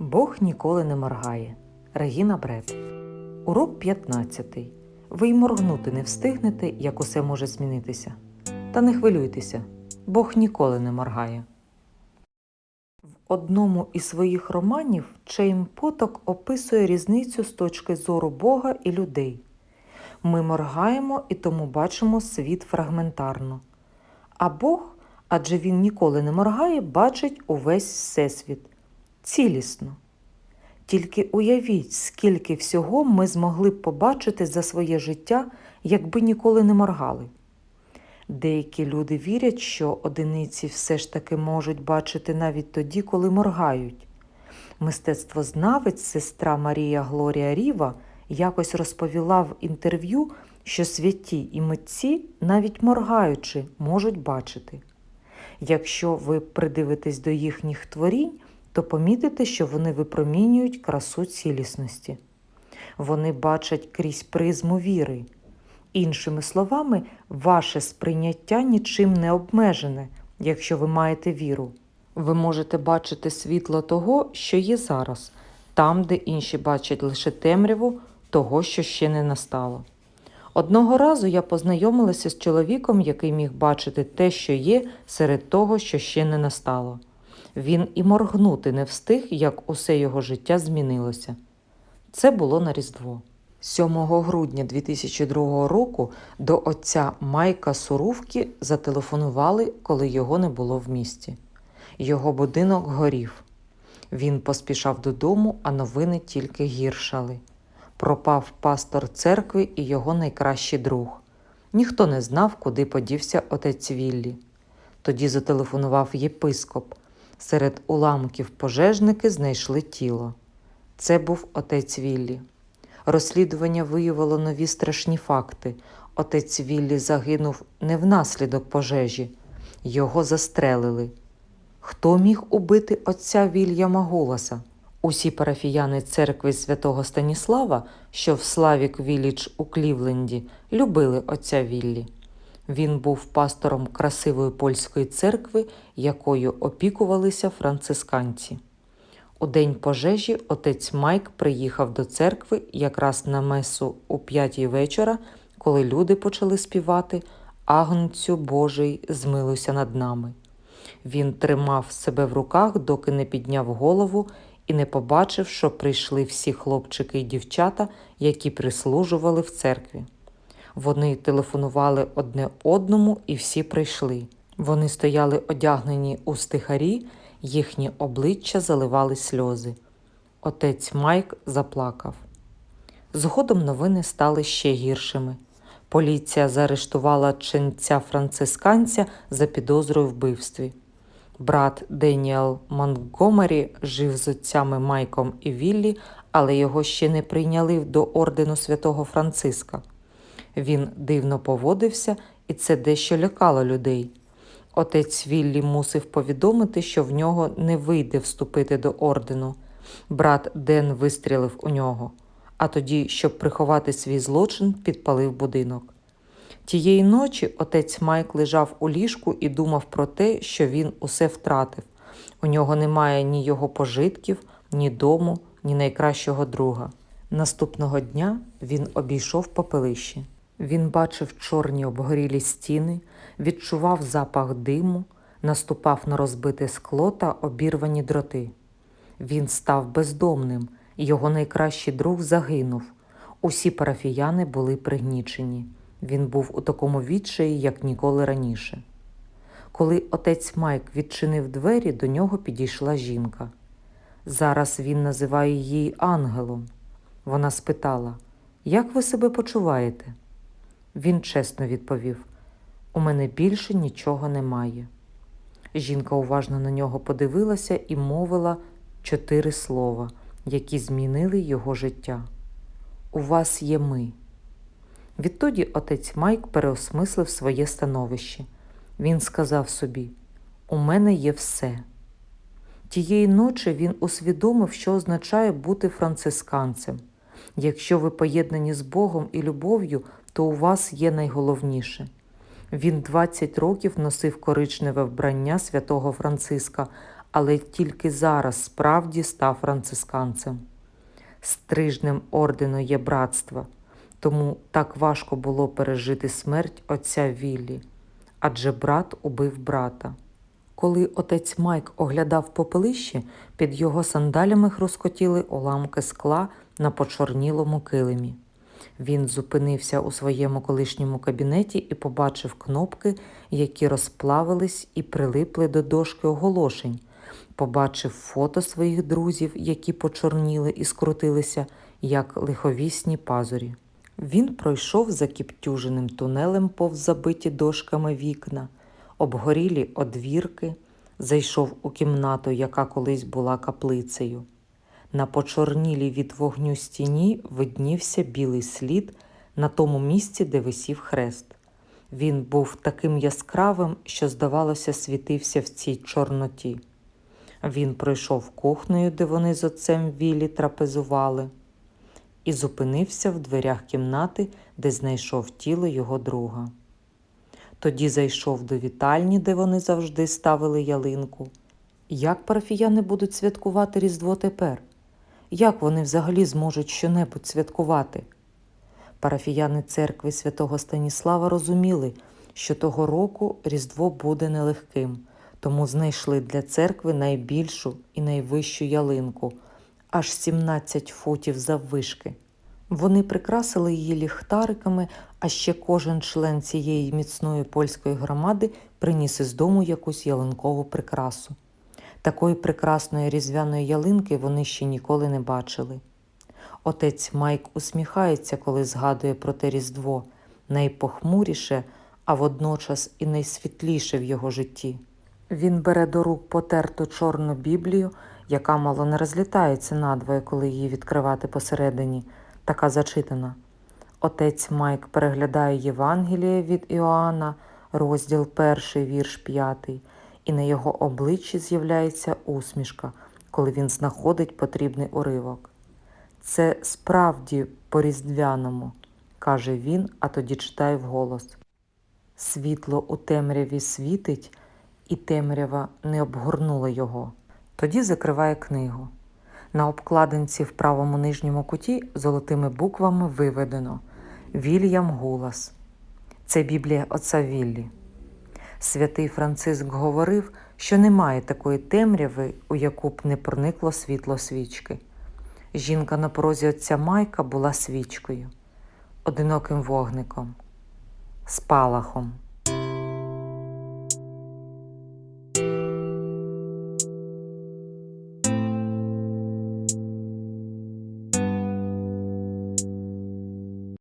Бог ніколи не моргає. Регіна Бред. Урок 15. Ви й моргнути не встигнете, як усе може змінитися. Та не хвилюйтеся, Бог ніколи не моргає. В одному із своїх романів Чейн Поток описує різницю з точки зору Бога і людей. Ми моргаємо і тому бачимо світ фрагментарно. А Бог, адже він ніколи не моргає, бачить увесь Всесвіт цілісно. Тільки уявіть, скільки всього ми змогли б побачити за своє життя, якби ніколи не моргали. Деякі люди вірять, що одиниці все ж таки можуть бачити навіть тоді, коли моргають. Мистецтвознавець сестра Марія Глорія Ріва якось розповіла в інтерв'ю, що святі і митці, навіть моргаючи, можуть бачити. Якщо ви придивитесь до їхніх творінь, то помітите, що вони випромінюють красу цілісності. Вони бачать крізь призму віри. Іншими словами, ваше сприйняття нічим не обмежене, якщо ви маєте віру. Ви можете бачити світло того, що є зараз, там, де інші бачать лише темряву того, що ще не настало. Одного разу я познайомилася з чоловіком, який міг бачити те, що є, серед того, що ще не настало. Він і моргнути не встиг, як усе його життя змінилося. Це було на Різдво. 7 грудня 2002 року до отця Майка Сурувки зателефонували, коли його не було в місті. Його будинок горів. Він поспішав додому, а новини тільки гіршали. Пропав пастор церкви і його найкращий друг. Ніхто не знав, куди подівся отець Віллі. Тоді зателефонував єпископ. Серед уламків пожежники знайшли тіло. Це був отець Віллі. Розслідування виявило нові страшні факти. Отець Віллі загинув не внаслідок пожежі, його застрелили. Хто міг убити отця Вільяма Голаса? Усі парафіяни церкви святого Станіслава, що в Славік Віллідж у Клівленді, любили отця Віллі. Він був пастором красивої польської церкви, якою опікувалися францисканці. У день пожежі отець Майк приїхав до церкви якраз на месу у п'ятій вечора, коли люди почали співати Агнцю Божий, змилуйся над нами. Він тримав себе в руках, доки не підняв голову і не побачив, що прийшли всі хлопчики і дівчата, які прислужували в церкві. Вони телефонували одне одному і всі прийшли. Вони стояли одягнені у стихарі, їхні обличчя заливали сльози. Отець Майк заплакав. Згодом новини стали ще гіршими. Поліція заарештувала ченця францисканця за підозрою вбивстві. Брат Деніел Монтгомері жив з отцями Майком і Віллі, але його ще не прийняли до ордену святого Франциска. Він дивно поводився, і це дещо лякало людей. Отець Віллі мусив повідомити, що в нього не вийде вступити до ордену. Брат Ден вистрілив у нього, а тоді, щоб приховати свій злочин, підпалив будинок. Тієї ночі отець Майк лежав у ліжку і думав про те, що він усе втратив. У нього немає ні його пожитків, ні дому, ні найкращого друга. Наступного дня він обійшов попелище. Він бачив чорні обгорілі стіни, відчував запах диму, наступав на розбите скло та обірвані дроти. Він став бездомним, його найкращий друг загинув. Усі парафіяни були пригнічені. Він був у такому відчаї, як ніколи раніше. Коли отець Майк відчинив двері, до нього підійшла жінка. Зараз він називає її ангелом. Вона спитала, як ви себе почуваєте? Він чесно відповів: У мене більше нічого немає. Жінка уважно на нього подивилася і мовила чотири слова, які змінили його життя. У вас є ми. Відтоді отець Майк переосмислив своє становище. Він сказав собі: У мене є все. Тієї ночі він усвідомив, що означає бути францисканцем. Якщо ви поєднані з Богом і любов'ю, то у вас є найголовніше. Він 20 років носив коричневе вбрання святого Франциска, але тільки зараз справді став францисканцем. Стрижнем ордену є братство, тому так важко було пережити смерть отця Віллі, адже брат убив брата. Коли отець Майк оглядав попелище, під його сандалями хрускотіли уламки скла на почорнілому килимі. Він зупинився у своєму колишньому кабінеті і побачив кнопки, які розплавились і прилипли до дошки оголошень. Побачив фото своїх друзів, які почорніли і скрутилися, як лиховісні пазурі. Він пройшов закіптюженим тунелем повз забиті дошками вікна, обгорілі одвірки, зайшов у кімнату, яка колись була каплицею. На почорнілій від вогню стіні виднівся білий слід на тому місці, де висів хрест. Він був таким яскравим, що, здавалося, світився в цій чорноті. Він пройшов кухнею, де вони з отцем Віллі трапезували, і зупинився в дверях кімнати, де знайшов тіло його друга. Тоді зайшов до вітальні, де вони завжди ставили ялинку. Як парафіяни будуть святкувати Різдво тепер? Як вони взагалі зможуть щонебудь святкувати? Парафіяни церкви святого Станіслава розуміли, що того року Різдво буде нелегким, тому знайшли для церкви найбільшу і найвищу ялинку, аж 17 футів заввишки. Вони прикрасили її ліхтариками, а ще кожен член цієї міцної польської громади приніс із дому якусь ялинкову прикрасу. Такої прекрасної різдвяної ялинки вони ще ніколи не бачили. Отець Майк усміхається, коли згадує про те Різдво, найпохмуріше, а водночас і найсвітліше в його житті. Він бере до рук потерту чорну біблію, яка мало не розлітається надвоє, коли її відкривати посередині, така зачитана. Отець Майк переглядає Євангеліє від Іоанна, розділ перший, вірш п'ятий, і на його обличчі з'являється усмішка, коли він знаходить потрібний уривок. Це справді по-різдвяному, каже він, а тоді читає вголос. Світло у темряві світить, і темрява не обгорнула його. Тоді закриває книгу. На обкладинці в правому нижньому куті золотими буквами виведено Вільям Гулас. Це Біблія отця Віллі. Святий Франциск говорив, що немає такої темряви, у яку б не проникло світло свічки. Жінка на порозі отця Майка була свічкою, одиноким вогником, спалахом.